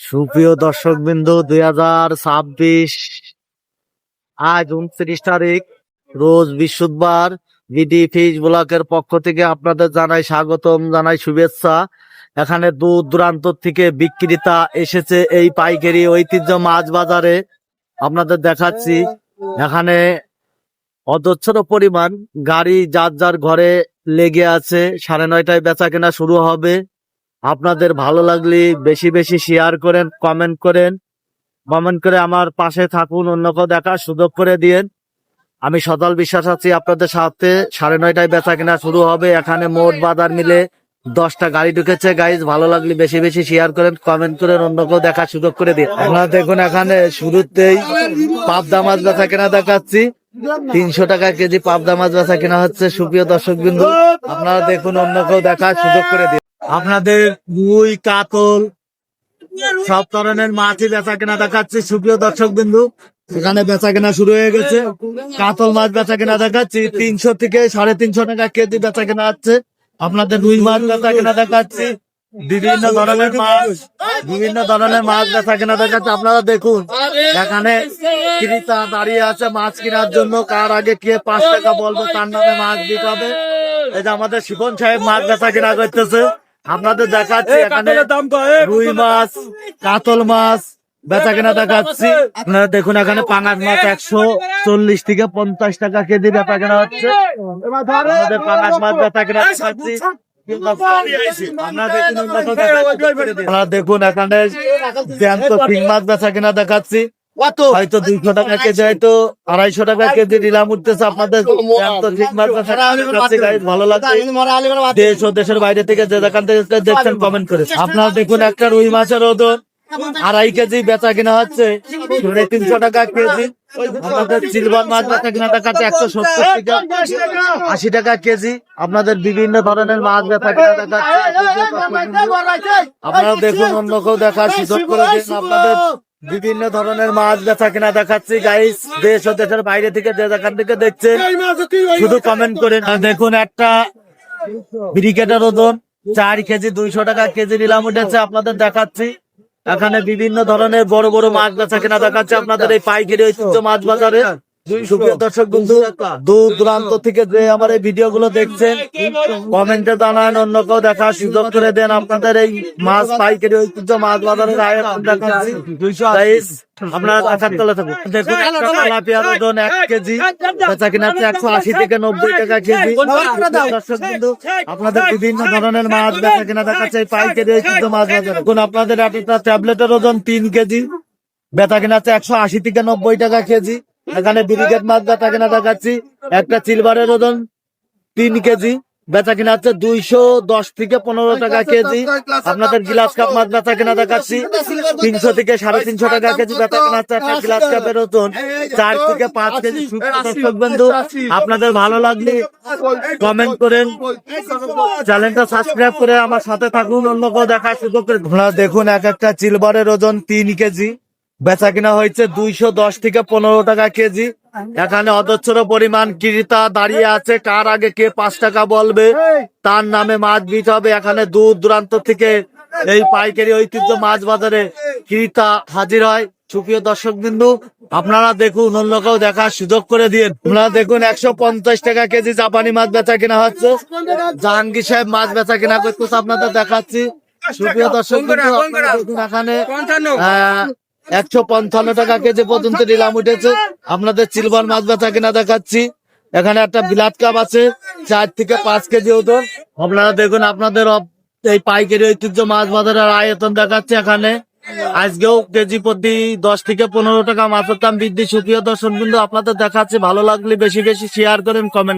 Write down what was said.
সুপ্রিয় দর্শক বিন্দু দুই হাজার ছাব্বিশ আজ উনত্রিশ তারিখ, রোজ বৃহস্পতিবার, বিডি ফিস ব্লকের পক্ষ থেকে আপনাদের জানাই স্বাগতম, জানাই শুভেচ্ছা। এখানে দূর দূরান্ত থেকে বিক্রেতা এসেছে এই পাইকারি ঐতিহ্য মাছ বাজারে। আপনাদের দেখাচ্ছি, এখানে অদচ্ছর পরিমাণ গাড়ি যার যার ঘরে লেগে আছে, সাড়ে নয়টায় বেচা কেনা শুরু হবে। আপনাদের ভালো লাগলে বেশি বেশি শেয়ার করেন কমেন্ট করেন কমেন্ট করে আমার পাশে থাকুন অন্যকে দেখার সুযোগ করে দিয়েন। আমি সদল বিশ্বাস আছি আপনাদের সাথে, সাড়ে নয়টায় বেচা কেনা শুরু হবে, এখানে মোট বাজার মিলে দশটা গাড়ি ঢুকেছে। গাইজ ভালো লাগলে বেশি বেশি শেয়ার করেন কমেন্ট করেন, অন্যকেও দেখার সুযোগ করে দিন। আপনারা দেখুন এখানে শুরুতেই পাবদা মাছ বেচা কেনা দেখাচ্ছি। তিনশো টাকা কেজি পাবদা মাছ বেচা কেনা হচ্ছে, সুপ্রিয় দর্শক বিন্দু আপনারা দেখুন অন্য কেউ দেখার সুযোগ করে দিন। আপনাদের রুই, কাতল, সব ধরনের মাছই বেচা কেনা দেখাচ্ছি। সুপ্রিয় দর্শক বিন্দু, এখানে বেচা কেনা শুরু হয়ে গেছে। কাতল মাছ বেচা কেনা দেখাচ্ছি। তিনশো থেকে সাড়ে তিনশো টাকা কেজি বেচা কেনা হচ্ছে আপনাদের রুই মাছ বেচা কেনা দেখাচ্ছি। বিভিন্ন ধরনের মাছ, বিভিন্ন ধরনের মাছ বেচা কেনা দেখাচ্ছে। আপনারা দেখুন, এখানে ক্রেতা দাঁড়িয়ে আছে মাছ কেনার জন্য। কার আগে কে পাঁচ টাকা বলবে, তার নামে মাছ দিতে হবে এই যে আমাদের শিবন সাহেব মাছ বেচা কেনা করতেছে। আপনাদের দেখাচ্ছি এখানে রুই মাছ কাতল মাছ বেচা কেনা দেখাচ্ছি আপনারা দেখুন এখানে পাঙাশ মাছ একশো চল্লিশ থেকে পঞ্চাশ টাকা কেজি বেচা কেনা হচ্ছে পাঙাশ মাছ বেচা কেনা দেখাচ্ছি আপনারা দেখুন আপনারা দেখুন এখানে জ্যান্ত ফিং মাছ বেচা কেনা দেখাচ্ছি হয়তো দুইশো টাকা কেজি হয়তো আড়াইশো টাকা কেজি নিলাম উঠতেছে আপনাদের ভালো লাগছে দেশ ও দেশের বাইরে থেকে যে যেখান থেকে দেখছেন কমেন্ট করে আপনারা দেখুন একটা রুই মাছের ওজন আড়াই কেজি বেচা কিনা হচ্ছে সাড়ে তিনশো টাকা কেজি আপনাদের সিলভার মাছ বেচা কিনা দেখাচ্ছে একশো সত্তর থেকে আশি টাকা কেজি আপনাদের বিভিন্ন ধরনের মাছ বেচা কিনা দেখাচ্ছে আপনারা দেখুন অন্য কেউ দেখার সুযোগ করে দিন আপনাদের বিভিন্ন ধরনের মাছ বেচা কিনা দেখাচ্ছি গাইস দেশ ও দেশের বাইরে থেকে যে যেখান থেকে দেখছে শুধু কমেন্ট করে না দেখুন একটা ব্রিকেটের ওজন চার কেজি দুইশো টাকা কেজি নিলাম উঠেছে আপনাদের দেখাচ্ছি। এখানে বিভিন্ন ধরনের বড় বড় মাছ বেচা কিনা দেখাচ্ছে আপনাদের এই পাইকারি ঐতিহ্য মাছ বাজারে। সুপ্রিয় দর্শক বন্ধু দূর দূরান্ত থেকে যে আমার এই ভিডিও গুলো দেখছেন কমেন্টে জানান অন্য কেউ দেখার সুযোগ করে দেন। আপনাদের এই মাছ পাইকারি ঐতিহ্য মাছ বাজারের আয়োজন আপনারা দেখার তলে থাকুন। দেখুন তেলাপিয়ার ওজন এক কেজি বেচা কিনা একশো আশি থেকে নব্বই টাকা কেজি। দর্শক আপনাদের বিভিন্ন ধরনের মাছ বেচা কিনা দেখাচ্ছে পাইকারি ঐতিহ্য মাছ বাজারে। দেখুন আপনাদের একটা ট্যাবলেটের ওজন তিন কেজি বেচা কিনা একশো আশি থেকে নব্বই টাকা কেজি। এখানে ব্রিগেড মাছ বেচা কিনা দেখাচ্ছি একটা সিলভারের ওজন তিন কেজি বেচা কিনা হচ্ছে দুইশো দশ থেকে পনেরো টাকা কেজি আপনাদের গ্লাস কাপ মাছ বেচা কিনা দেখাচ্ছি তিনশো থেকে সাড়ে তিনশো টাকা কেজি বেচা কিনা হচ্ছে একটা গ্লাস কাপের ওজন চার থেকে পাঁচ কেজি দর্শক বন্ধু আপনাদের ভালো লাগলে কমেন্ট করেন চ্যানেলটা সাবস্ক্রাইব করে আমার সাথে থাকুন অন্য কেউ দেখার সুযোগ করে দেখুন এক একটা চিলবারের ওজন তিন কেজি বেচা কিনা হয়েছে দুইশো দশ থেকে পনেরো টাকা কেজি। এখানে অদচ্ছর পরিমাণ ক্রেতা দাঁড়িয়ে আছে। কার আগে কে পাঁচ টাকা বলবে, তার নামে মাছ বিট হবে। এখানে দূর দূরান্ত থেকে এই পাইকারি ঐতিহ্য মাছ বাজারে ক্রেতা হাজির হয়। সুপ্রিয় দর্শক বিন্দু আপনারা দেখুন, অন্য কেউ দেখার সুযোগ করে দিন আপনারা দেখুন, একশো পঞ্চাশ টাকা কেজি জাপানি মাছ বেচা কিনা হচ্ছে। জাহাঙ্গীর সাহেব মাছ বেচা কিনা করতেছে, আপনাদের দেখাচ্ছি। সুপ্রিয় দর্শক বিন্দু এখানে একশো পঞ্চান্ন টাকা কেজি পর্যন্ত নিলাম, উঠেছে। আপনাদের সিলভার মাছ বেচা কিনা দেখাচ্ছি। এখানে একটা বিলাত কাপ আছে, চার থেকে পাঁচ কেজি ওজন। আপনারা দেখুন, আপনাদের এই পাইকারি ঐতিহ্য মাছ বাজারের আয়তন দেখাচ্ছে এখানে। আজকেও কেজি প্রতি দশ থেকে পনেরো টাকা মাছের দাম বৃদ্ধি। সুপ্রিয় দর্শন বিন্দু আপনাদের দেখাচ্ছে, ভালো লাগলে বেশি বেশি শেয়ার করেন কমেন্ট